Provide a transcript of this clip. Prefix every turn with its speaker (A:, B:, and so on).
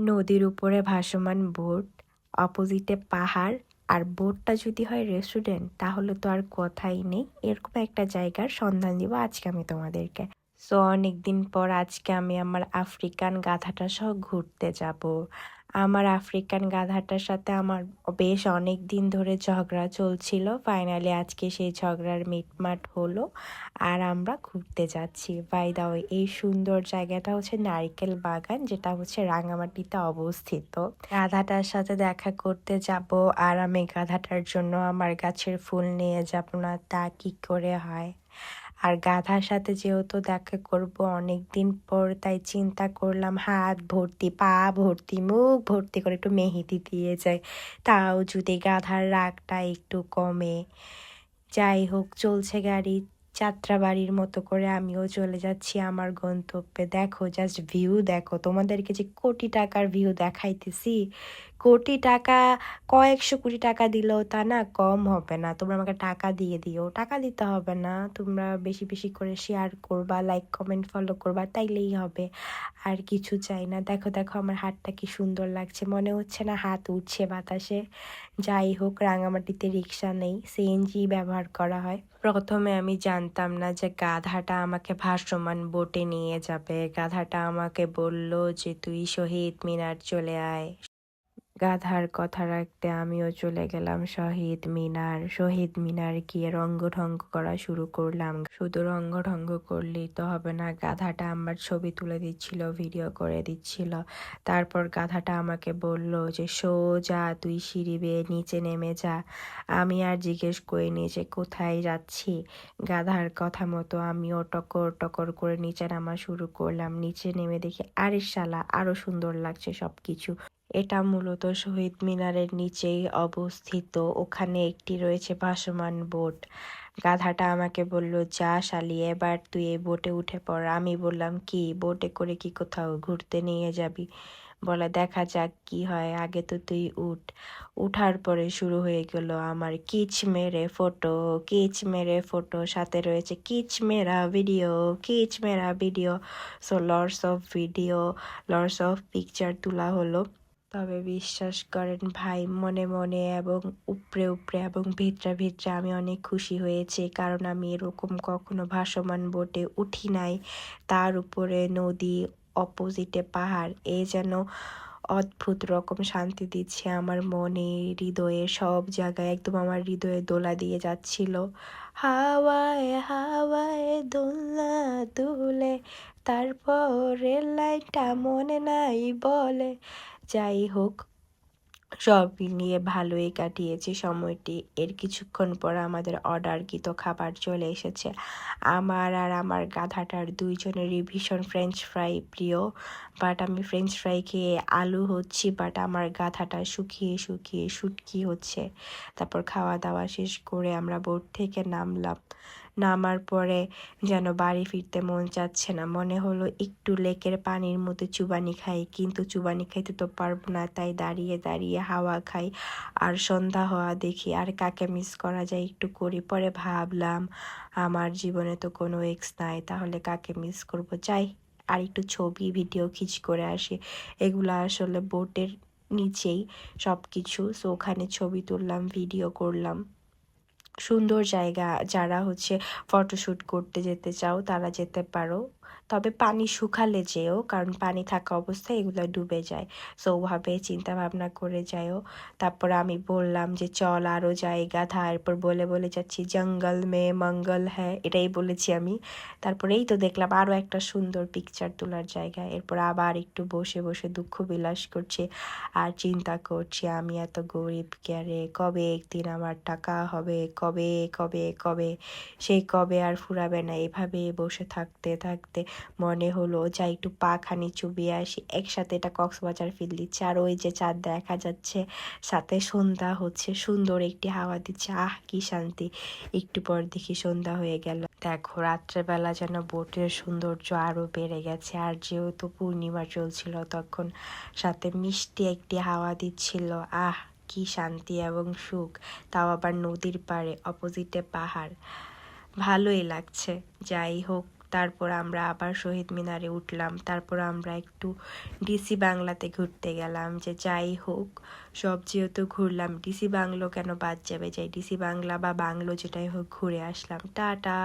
A: নদীর উপরে ভাসমান বোট, অপোজিটে পাহাড়, আর বোটটা যদি হয় রেস্টুরেন্ট, তাহলে তো আর কথাই নেই। এরকম একটা জায়গার সন্ধান দিব আজকে আমি তোমাদেরকে। সো অনেকদিন পর আজকে আমি আমার আফ্রিকান গাধাটা সহ ঘুরতে যাব। আমার আফ্রিকান গাধাটার সাথে আমার বেশ অনেক দিন ধরে ঝগড়া চলছিল। ফাইনালি আজকে সেই ঝগড়ার মিটমাট হলো আর আমরা ঘুরতে যাচ্ছি। বাই দা এই সুন্দর জায়গাটা হচ্ছে নারকেল বাগান, যেটা হচ্ছে রাঙামাটিতে অবস্থিত। গাধাটার সাথে দেখা করতে যাব আর আমি গাধাটার জন্য আমার গাছের ফুল নিয়ে যাব না, তা কি করে হয়? আর গাধার সাথে যেহেতু দেখা করব অনেক দিন পর, তাই চিন্তা করলাম, হাত ভর্তি, পা ভর্তি, মুখ ভর্তি করে একটু মেহেদি দিয়ে যায় তাও যদি গাধার রাগটা একটু কমে। যাই হোক, চলছে গাড়ি। যাত্রাবাড়ির মতো করে আমিও চলে যাচ্ছি আমার গন্তব্যে। দেখো জাস্ট ভিউ দেখো। তোমাদেরকে যে কোটি টাকার ভিউ দেখাইতেছি কোটি টাকা, কয়েকশো কোটি টাকা দিলেও তা না কম হবে না। তোমরা আমাকে টাকা দিয়ে দিও। টাকা দিতে হবে না। তোমরা বেশি বেশি করে শেয়ার করবা লাইক কমেন্ট ফলো করবা, তাইলেই হবে। আর কিছু চাই না। দেখো দেখো আমার হাতটা কি সুন্দর লাগছে। মনে হচ্ছে না হাত উঠছে বাতাসে। যাই হোক, রাঙামাটিতে রিক্সা নেই। সিএনজি ব্যবহার করা হয়। প্রথমে আমি জানতাম না যে গাধাটা আমাকে ভাসমান বোটে নিয়ে যাবে। গাধাটা আমাকে বলল যে, তুই শহীদ মিনার চলে আয়। গাধার কথা রাখতে আমিও চলে গেলাম শহীদ মিনার। শহীদ মিনার গিয়ে রঙ্গ ঢঙ্গ করা শুরু করলাম। শুধু রঙ্গ ঢঙ্গ করলেই তো হবে না, গাধাটা আমার ছবি তুলে দিচ্ছিল ভিডিও করে দিচ্ছিল। তারপর গাধাটা আমাকে বলল যে, সোজা তুই সিঁড়ি বেয়ে নিচে নেমে যা। আমি আর জিজ্ঞেস করিনি যে, কোথায় যাচ্ছি? গাধার কথা মতো আমিও টকর টকর করে নিচে নামা শুরু করলাম। নিচে নেমে দেখি, আরে শালা, আরও সুন্দর লাগছে সব কিছু এটা মূলত শহীদ মিনারের নিচেই অবস্থিত। ওখানে একটি রয়েছে ভাসমান বোট। গাধাটা আমাকে বলল, যা শালি, এবার তুই এই বোটে উঠে পড়। আমি বললাম, কি? বোটে করে কি কোথাও ঘুরতে নিয়ে যাবি? বলে, দেখা যাক কি হয়, আগে তো তুই উঠ। উঠার পরে শুরু হয়ে গেল আমার কিচ মেরে ফটো, কিচ মেরে ফটো। সাথে রয়েছে, কিচ মেরা ভিডিও, কিচ মেরা video. So lords of video lords of picture তোলা হলো। তবে বিশ্বাস করেন ভাই, মনে মনে এবং উপরে উপরে এবং ভিতরা ভিতরে আমি অনেক খুশি হয়েছি, কারণ আমি এরকম কখনো ভাসমান বোটে উঠি নাই। তার উপরে নদী অপোজিটে পাহাড়, এ যেন অদ্ভুত রকম শান্তি দিচ্ছে আমার মনে, হৃদয়ে সব জায়গায় একদম আমার হৃদয়ে দোলা দিয়ে যাচ্ছিল। হাওয়ায় হাওয়ায় দোলনা তুলে তারপর রেল লাইনটা মনে নাই বলে। যাই হোক সব নিয়ে ভালোই কাটিয়েছি সময়টি। এর কিছুক্ষণ পর আমাদের অর্ডার অর্ডারকৃত খাবার চলে এসেছে। আমার আর আমার গাধাটার দুইজনেরই ভীষণ ফ্রেঞ্চ ফ্রাই প্রিয়। বাট আমি ফ্রেঞ্চ ফ্রাই খেয়ে আলু হচ্ছি বাট আমার গাধাটা শুকিয়ে শুকিয়ে, শুটকি হচ্ছে। তারপর খাওয়া দাওয়া শেষ করে আমরা বোট থেকে নামলাম। নামার পরে যেন বাড়ি ফিরতে মন চাচ্ছে না। মনে হলো একটু লেকের পানির মধ্যে চুবানি খাই, কিন্তু চুবানি খাইতে তো পারব না, তাই দাঁড়িয়ে দাঁড়িয়ে হাওয়া খাই আর সন্ধ্যা হওয়া দেখি আর কাকে মিস করা যায় একটু করি। পরে ভাবলাম, আমার জীবনে তো কোনো এক্স নাই, তাহলে কাকে মিস করব? যাই, আর একটু ছবি ভিডিও খিচ করে আসি। এগুলো আসলে বোটের নিচেই সব কিছু সো ওখানে ছবি তুললাম ভিডিও করলাম। সুন্দর জায়গা যারা হচ্ছে ফটোশ্যুট করতে যেতে চাও তারা যেতে পারো। তবে পানি শুকালে যেও, কারণ পানি থাকা অবস্থায় এগুলো ডুবে যায়। সো ওভাবে চিন্তা ভাবনা করে যাও তারপর আমি বললাম যে, চল আরও জায়গা থা এরপর বলে বলে যাচ্ছি, জঙ্গল মে, মঙ্গল হ্যাঁ এটাই বলেছি আমি। তারপর এই তো দেখলাম আরও একটা সুন্দর পিকচার তোলার জায়গা। এরপর আবার একটু বসে বসে দুঃখ বিলাস করছি। আর চিন্তা করছি, আমি এত গরিব ক্যারে? কবে একদিন আমার টাকা হবে? কবে কবে কবে? সেই কবে আর ফুরাবে না। এভাবে বসে থাকতে থাকতে মনে হলো যা একটু পা খানি চুবিয়ে আসি। একসাথে এটা কক্সবাজার ফিল দিচ্ছে। আর ওই যে চাঁদ দেখা যাচ্ছে, সাথে সন্ধ্যা হচ্ছে, সুন্দর একটি হাওয়া দিচ্ছে। আহ, কি শান্তি। একটু পর দেখি সন্ধ্যা হয়ে গেল। দেখো, রাত্রেবেলা যেন বোটের সৌন্দর্য আরও বেড়ে গেছে। আর যেহেতু পূর্ণিমা চলছিল তখন সাথে মিষ্টি একটি হাওয়া দিচ্ছিল। আহ, কি শান্তি এবং সুখ। তাও আবার নদীর পাড়ে অপোজিটে পাহাড়। ভালোই লাগছে। যাই হোক তারপর আমরা আবার শহীদ মিনারে উঠলাম। তারপর আমরা একটু ডিসি বাংলাতে ঘুরতে গেলাম যে যাই হোক, সব যেহেতু ঘুরলাম ডিসি বাংলো কেন বাদ যাবে? যাই ডিসি বাংলা বা বাংলো যেটাই হোক, ঘুরে আসলাম। টাটা!